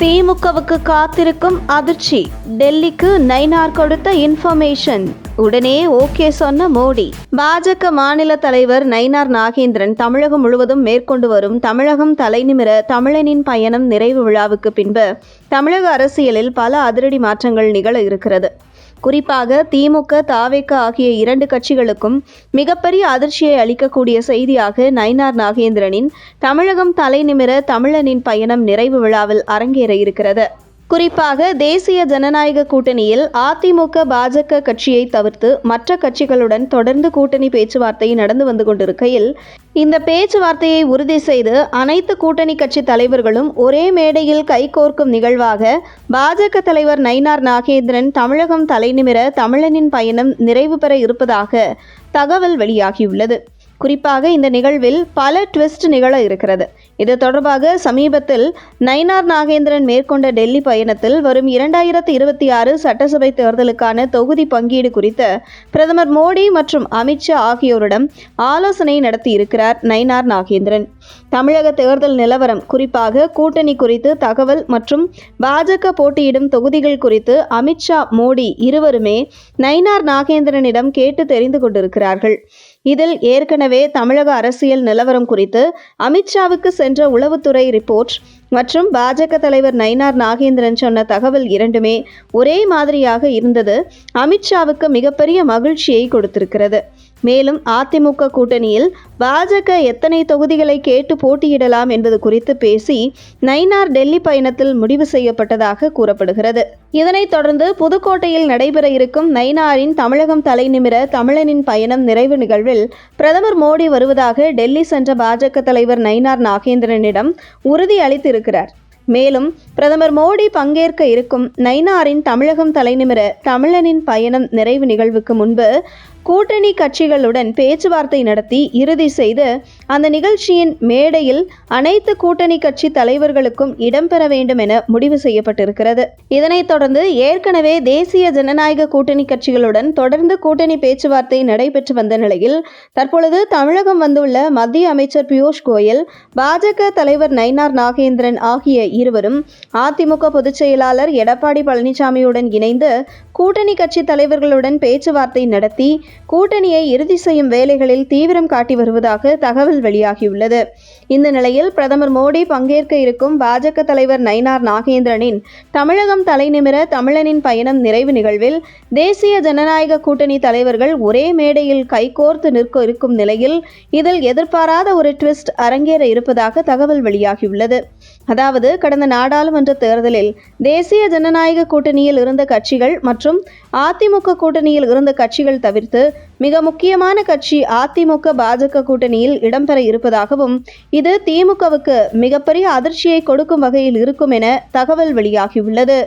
திமுகவுக்கு காத்திருக்கும் அதிர்ச்சி. டெல்லிக்கு நைனார் கொடுத்த இன்ஃபர்மேஷன். உடனே ஓகே சொன்ன மோடி. பாஜக மாநில தலைவர் நயினார் நாகேந்திரன் தமிழகம் முழுவதும் மேற்கொண்டு வரும் தமிழகம் தலைநிமிர தமிழனின் பயணம் நிறைவு விழாவுக்கு பின்பு தமிழக அரசியலில் பல அதிரடி மாற்றங்கள் நிகழ இருக்கிறது. குறிப்பாக திமுக தாவேக ஆகிய இரண்டு கட்சிகளுக்கும் மிகப்பெரிய அதிர்ச்சியை அளிக்கக்கூடிய செய்தியாக நயினார் நாகேந்திரனின் தமிழகம் தலைநிமிர தமிழனின் பயணம் நிறைவு விழாவில் அரங்கேற இருக்கிறது. குறிப்பாக தேசிய ஜனநாயக கூட்டணியில் அதிமுக பாஜக கட்சியை தவிர்த்து மற்ற கட்சிகளுடன் தொடர்ந்து கூட்டணி பேச்சுவார்த்தை நடந்து வந்து கொண்டிருக்கையில் இந்த பேச்சுவார்த்தையை உறுதி செய்து அனைத்து கூட்டணி கட்சி தலைவர்களும் ஒரே மேடையில் கைகோர்க்கும் நிகழ்வாக பாஜக தலைவர் நயினார் நாகேந்திரன் தமிழகம் தலைநிமிர தமிழனின் பயணம் நிறைவு பெற இருப்பதாக தகவல் வெளியாகியுள்ளது. குறிப்பாக இந்த நிகழ்வில் பல ட்விஸ்ட் நிகழ இருக்கிறது. இது தொடர்பாக சமீபத்தில் நயினார் நாகேந்திரன் மேற்கொண்ட டெல்லி பயணத்தில் வரும் இரண்டாயிரத்தி இருபத்தி ஆறு சட்டசபை தேர்தலுக்கான தொகுதி பங்கீடு குறித்து பிரதமர் மோடி மற்றும் அமித்ஷா ஆகியோரிடம் ஆலோசனை நடத்தியிருக்கிறார் நயினார் நாகேந்திரன். தமிழக தேர்தல் நிலவரம் குறிப்பாக கூட்டணி குறித்து தகவல் மற்றும் பாஜக போட்டியிடும் தொகுதிகள் குறித்து அமித்ஷா மோடி இருவருமே நயினார் நாகேந்திரனிடம் கேட்டு தெரிந்து கொண்டிருக்கிறார்கள். இதில் ஏற்கனவே தமிழக அரசியல் நிலவரம் குறித்து அமித்ஷாவுக்கு சென்ற உளவுத்துறை ரிப்போர்ட் மற்றும் பாஜக தலைவர் நயினார் நாகேந்திரன் சொன்ன தகவல் இரண்டுமே ஒரே மாதிரியாக இருந்தது. அமித்ஷாவுக்கு மிகப்பெரிய மகிழ்ச்சியை கொடுத்திருக்கிறது. மேலும் அதிமுக கூட்டணியில் பாஜக எத்தனை தொகுதிகளை கேட்டு போட்டியிடலாம் என்பது குறித்து பேசி நயினார் டெல்லி பயணத்தில் முடிவு செய்யப்பட்டதாக கூறப்படுகிறது. இதனைத் தொடர்ந்து புதுக்கோட்டையில் நடைபெற இருக்கும் நயினாரின் தமிழகம் தலைநிமிர தமிழனின் பயணம் நிறைவு நிகழ்வில் பிரதமர் மோடி வருவதாக டெல்லி சென்ற பாஜக தலைவர் நயினார் நாகேந்திரனிடம் உறுதி அளித்திருக்கிறார். மேலும் பிரதமர் மோடி பங்கேற்க இருக்கும் நைனாரின் தமிழகம் தலைநிமிர தமிழனின் பயணம் நிறைவு நிகழ்வுக்கு முன்பு கூட்டணி கட்சிகளுடன் பேச்சுவார்த்தை நடத்தி இறுதி செய்து அந்த நிகழ்ச்சியின் மேடையில் அனைத்து கூட்டணி கட்சி தலைவர்களுக்கும் இடம்பெற வேண்டும் என முடிவு செய்யப்பட்டிருக்கிறது. இதனைத் தொடர்ந்து ஏற்கனவே தேசிய ஜனநாயக கூட்டணி கட்சிகளுடன் தொடர்ந்து கூட்டணி பேச்சுவார்த்தை நடைபெற்று வந்த நிலையில் தற்பொழுது தமிழகம் வந்துள்ள மத்திய அமைச்சர் பியூஷ் கோயல் பாஜக தலைவர் நயினார் நாகேந்திரன் ஆகிய இருவரும் அதிமுக பொதுச் செயலாளர் எடப்பாடி பழனிசாமியுடன் இணைந்து கூட்டணி கட்சி தலைவர்களுடன் பேச்சுவார்த்தை நடத்தி கூட்டணியை இறுதி செய்யும் வேலைகளில் தீவிரம் காட்டி வருவதாக தகவல் வெளியாகியுள்ளது. இந்த நிலையில் பிரதமர் மோடி பங்கேற்க இருக்கும் பாஜக தலைவர் நயினார் நாகேந்திரனின் தமிழகம் தலைநிமிர தமிழனின் பயணம் நிறைவு நிகழ்வில் தேசிய ஜனநாயக கூட்டணி தலைவர்கள் ஒரே மேடையில் கைகோர்த்து நிற்க இருக்கும் நிலையில் இதில் எதிர்பாராத ஒரு ட்விஸ்ட் அரங்கேற இருப்பதாக தகவல் வெளியாகியுள்ளது. அதாவது கடந்த நாடாளுமன்ற தேர்தலில் தேசிய ஜனநாயக கூட்டணியில் இருந்த கட்சிகள் மற்றும் அதிமுக கூட்டணியில் இருந்த கட்சிகள் தவிர்த்து மிக முக்கியமான கட்சி அதிமுக பாஜக கூட்டணியில் இடம்பெற இருப்பதாகவும் இது திமுகவுக்கு மிகப்பெரிய அதிர்ச்சியை கொடுக்கும் வகையில் இருக்கும் என தகவல் வெளியாகியுள்ளது.